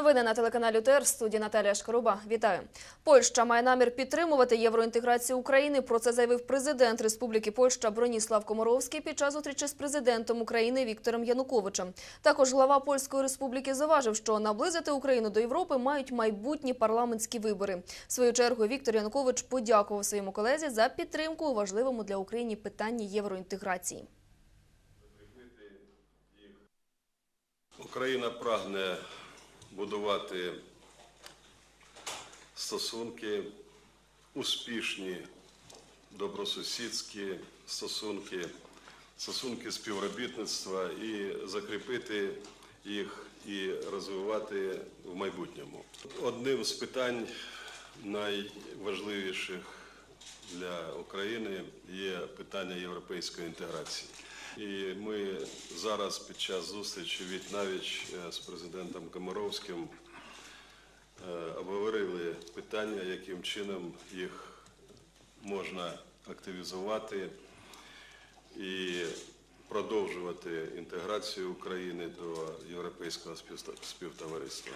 Новини на телеканалі УТР, в студії Наталія Шкаруба. Вітаю. Польща має намір підтримувати євроінтеграцію України. Про це заявив президент Республіки Польща Броніслав Комаровський під час зустрічі з президентом України Віктором Януковичем. Також глава Польської республіки зауважив, що наблизити Україну до Європи мають майбутні парламентські вибори. В свою чергу Віктор Янукович подякував своєму колезі за підтримку у важливому для України питанні євроінтеграції. Україна прагне будувати стосунки, успішні добросусідські стосунки, стосунки співробітництва і закріпити їх і розвивати в майбутньому. Одним з питань найважливіших для України є питання європейської інтеграції. І ми зараз під час зустрічі від навіч е, з президентом Комаровським е, обговорили питання, яким чином їх можна активізувати і продовжувати інтеграцію України до європейського співтовариства.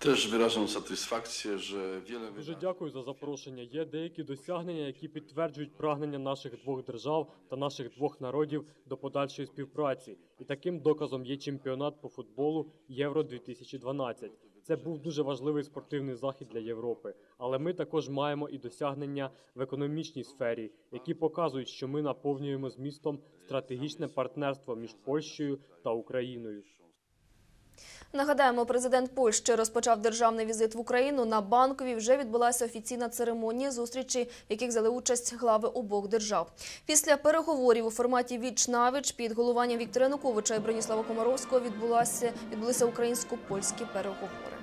Też wyrażam satysfakcję, że wiele Дуже дякую за запрошення. Є деякі досягнення, які підтверджують прагнення наших двох держав та наших двох народів до подальшої співпраці. І таким доказом є чемпіонат по футболу Євро 2012 Це був дуже важливий спортивний захід для Європи. Але ми також маємо і досягнення в економічній сфері, які показують, що ми наповнюємо змістом стратегічне партнерство між Польщею та Україною. Нагадаємо, президент Польщі розпочав державний візит в Україну. На банковій вже відбулася офіційна церемонія зустрічі, яких взяли участь глави обох держав. Після переговорів у форматі віч навіч під головуванням Віктора Януковича і Броніслава Комаровського відбулася відбулися українсько-польські переговори.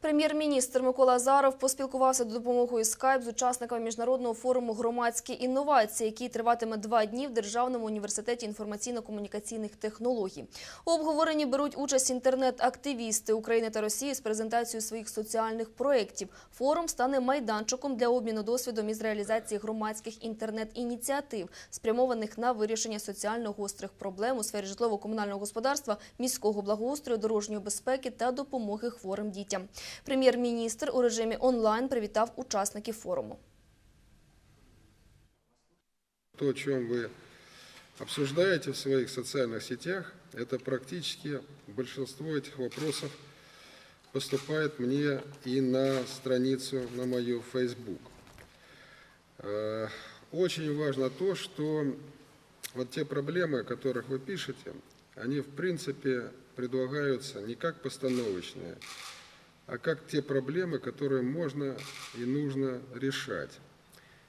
Прем'єр-міністр Микола Азаров поспілкувався до допомогою скайп з учасниками міжнародного форуму громадські інновації, який триватиме два дні в Державному університеті інформаційно-комунікаційних технологій. У обговоренні беруть участь інтернет-активісти України та Росії з презентацією своїх соціальних проєктів. Форум стане майданчиком для обміну досвідом із реалізації громадських інтернет-ініціатив, спрямованих на вирішення соціально гострих проблем у сфері житлово-комунального господарства, міського благоустрою, дорожньої безпеки та допомоги хворим дітям. Прем'єр-міністр у режимі онлайн привітав учасників форуму. То, о чем вы обсуждаете в своих социальных сетях, это практически большинство этих вопросов поступает мне и на страницу на мою Facebook. Э, Очень важно то, что вот те проблемы, о которых вы пишете, они в принципе предлагаются не как постановочные, а как те проблемы, которые можно и нужно решать.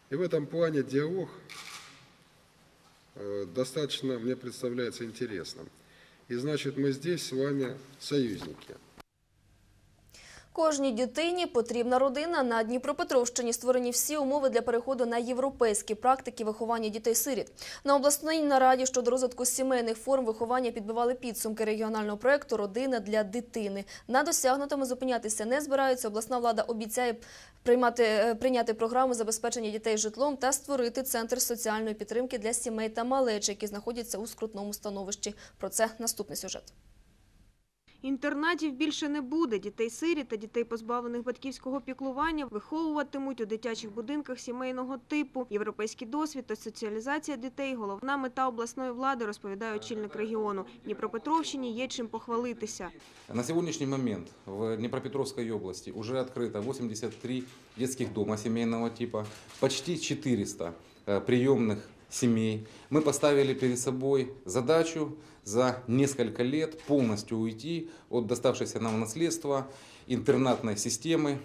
И в этом плане диалог э, достаточно, мне представляется, интересным. И значит, мы здесь с вами союзники. Кожній дитині потрібна родина. На Дніпропетровщині створені всі умови для переходу на європейські практики виховання дітей-сиріт. На обласній нараді щодо розвитку сімейних форм виховання підбивали підсумки регіонального проєкту Родина для дитини. На досягнутому зупинятися не збираються. Обласна влада обіцяє приймати е, прийняти програму забезпечення дітей житлом та створити центр соціальної підтримки для сімей та малечі, які знаходяться у скрутному становищі. Про це наступний сюжет. Інтернатів більше не буде. Дітей-сиріт та дітей, позбавлених батьківського піклування, виховуватимуть у дитячих будинках сімейного типу. Європейський досвід та соціалізація дітей – головна мета обласної влади, розповідає очільник регіону. Дніпропетровщині є чим похвалитися. На сегодняшний момент в Днепропетровской области уже открыто 83 детских дома семейного типа, почти 400 э, приемных семей. Мы поставили перед собой задачу за несколько лет полностью уйти от доставшейся нам в наследство интернатной системы,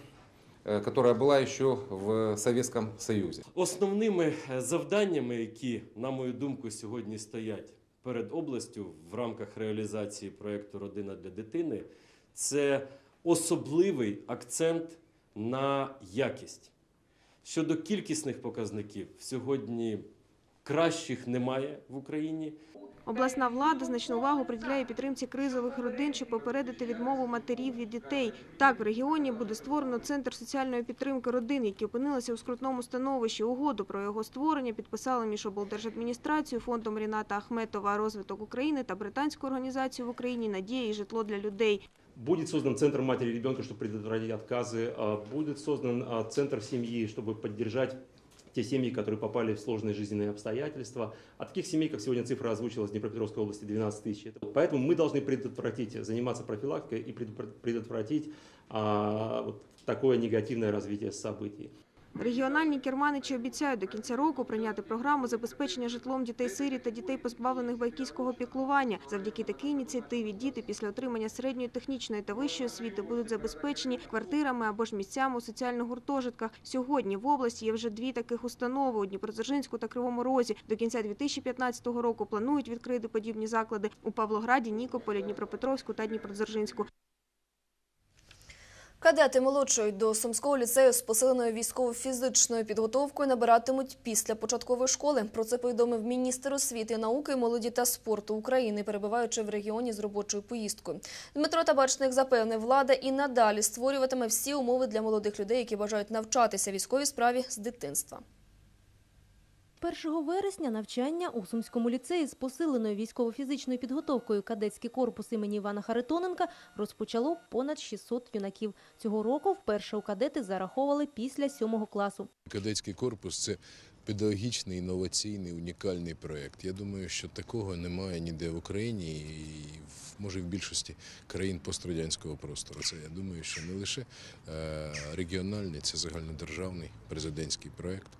э, которая была еще в Советском Союзе. Основними е, завданнями, які, на мою думку, сьогодні стоять перед областю в рамках реалізації проєкту Родина для дитини, це особливий акцент на якість. Щодо кількісних показників, сьогодні кращих немає в Україні. Обласна влада значну увагу приділяє підтримці кризових родин, щоб попередити відмову матерів від дітей. Так, в регіоні буде створено центр соціальної підтримки родин, які опинилися у скрутному становищі. Угоду про його створення підписали між облдержадміністрацією, фондом Ріната Ахметова «Розвиток України» та британською організацією в Україні «Надія і житло для людей». Будет создан центр матери и ребенка, чтобы предотвратить отказы. а, Будет создан а, центр семьи, чтобы поддержать те семьи, которые попали в сложные жизненные обстоятельства. А таких семей, как сегодня цифра озвучилась в Днепропетровской области, 12 тысяч. Это- Поэтому мы должны предотвратить, заниматься профилактикой и предотвра- предотвратить а, вот такое негативное развитие событий. Регіональні керманичі обіцяють до кінця року прийняти програму забезпечення житлом дітей-сиріт та дітей, позбавлених батьківського піклування. Завдяки такій ініціативі діти після отримання середньої технічної та вищої освіти будуть забезпечені квартирами або ж місцями у соціальних гуртожитках. Сьогодні в області є вже дві таких установи у Дніпродзержинську та Кривому Розі. До кінця 2015 року планують відкрити подібні заклади у Павлограді, Нікополі, Дніпропетровську та Дніпродзержинську. Кадети молодшої до Сумського ліцею з посиленою військово-фізичною підготовкою набиратимуть після початкової школи. Про це повідомив міністр освіти, науки, молоді та спорту України, перебуваючи в регіоні з робочою поїздкою. Дмитро Табачник запевнив, влада і надалі створюватиме всі умови для молодих людей, які бажають навчатися військовій справі з дитинства. 1 вересня навчання у Сумському ліцеї з посиленою військово-фізичною підготовкою кадетський корпус імені Івана Харитоненка розпочало понад 600 юнаків. Цього року вперше у кадети зараховували після сьомого класу. Кадетський корпус це педагогічний, інноваційний, унікальний проєкт. Я думаю, що такого немає ніде в Україні і може в більшості країн пострадянського простору. Це я думаю, що не лише е, регіональний, це загальнодержавний президентський проєкт.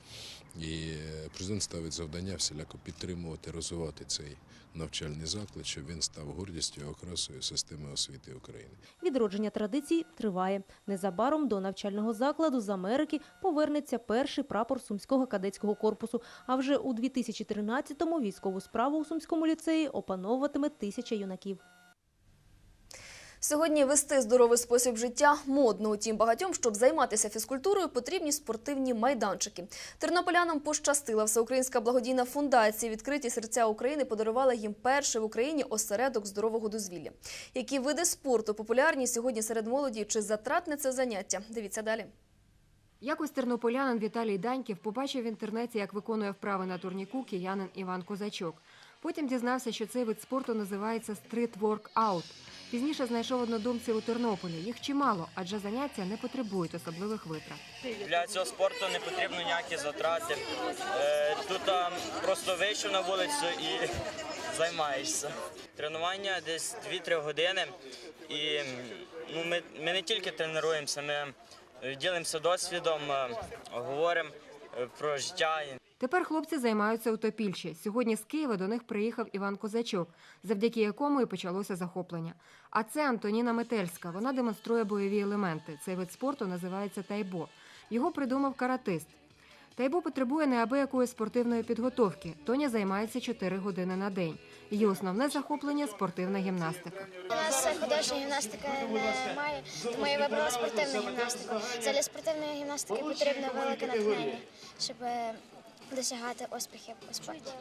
І е, президент ставить завдання всіляко підтримувати, розвивати цей навчальний заклад, щоб він став гордістю і окрасою системи освіти України. Відродження традицій триває. Незабаром до навчального закладу з Америки повернеться перший прапор Сумського кадетського корпусу. А вже у 2013-му військову справу у Сумському ліцеї опановуватиме тисяча юнаків. Сьогодні вести здоровий спосіб життя модно. Утім, багатьом, щоб займатися фізкультурою, потрібні спортивні майданчики. Тернополянам пощастила всеукраїнська благодійна фундація відкриті серця України подарувала їм перший в Україні осередок здорового дозвілля. Які види спорту популярні сьогодні серед молоді? Чи затратне це заняття? Дивіться далі. Якось тернополянин Віталій Даньків побачив в інтернеті, як виконує вправи на турніку киянин Іван Козачок. Потім дізнався, що цей вид спорту називається стрит-ворк-аут. Пізніше знайшов однодумців у Тернополі. Їх чимало, адже заняття не потребують особливих витрат. Для цього спорту не потрібно ніякі затрати. Е, Тут просто вийшов на вулицю і займаєшся. Тренування десь 2-3 години. І ну, ми, ми не тільки тренуємося, ми ділимося досвідом, е, говоримо е, про життя. Тепер хлопці займаються у Топільші. Сьогодні з Києва до них приїхав Іван Козачок, завдяки якому і почалося захоплення. А це Антоніна Метельська. Вона демонструє бойові елементи. Цей вид спорту називається тайбо. Його придумав каратист. Тайбо потребує неабиякої спортивної підготовки. Тоня займається 4 години на день. Її основне захоплення спортивна гімнастика. У нас художня гімнастика немає, тому я вибрала спортивну гімнастику. Для спортивної гімнастики потрібно велике натхнення, щоб досягати успіхів у спорті.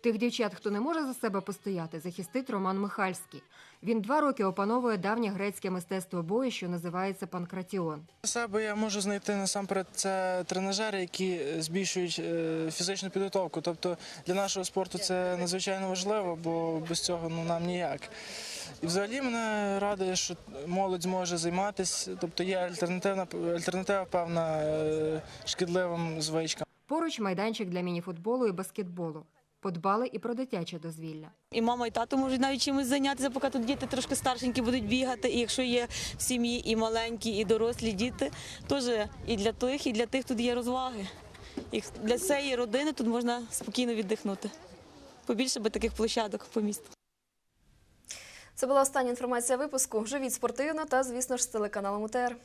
Тих дівчат, хто не може за себе постояти, захистить Роман Михальський. Він два роки опановує давнє грецьке мистецтво бою, що називається панкратіон. Для себе я можу знайти насамперед це тренажери, які збільшують е, фізичну підготовку. Тобто для нашого спорту це надзвичайно важливо, бо без цього ну, нам ніяк. І взагалі мене радує, що молодь зможе займатися, тобто є альтернативна альтернатива певна е, шкідливим звичкам. Поруч майданчик для мініфутболу і баскетболу. Подбали і про дитяче дозвілля. І мама, і тато можуть навіть чимось зайнятися, поки тут діти трошки старшенькі будуть бігати. І якщо є в сім'ї і маленькі, і дорослі діти, теж і для тих, і для тих тут є розваги. І для цієї родини тут можна спокійно віддихнути. Побільше би таких площадок по місту. Це була остання інформація випуску. Живіть спортивно та, звісно ж, з телеканалом УТР.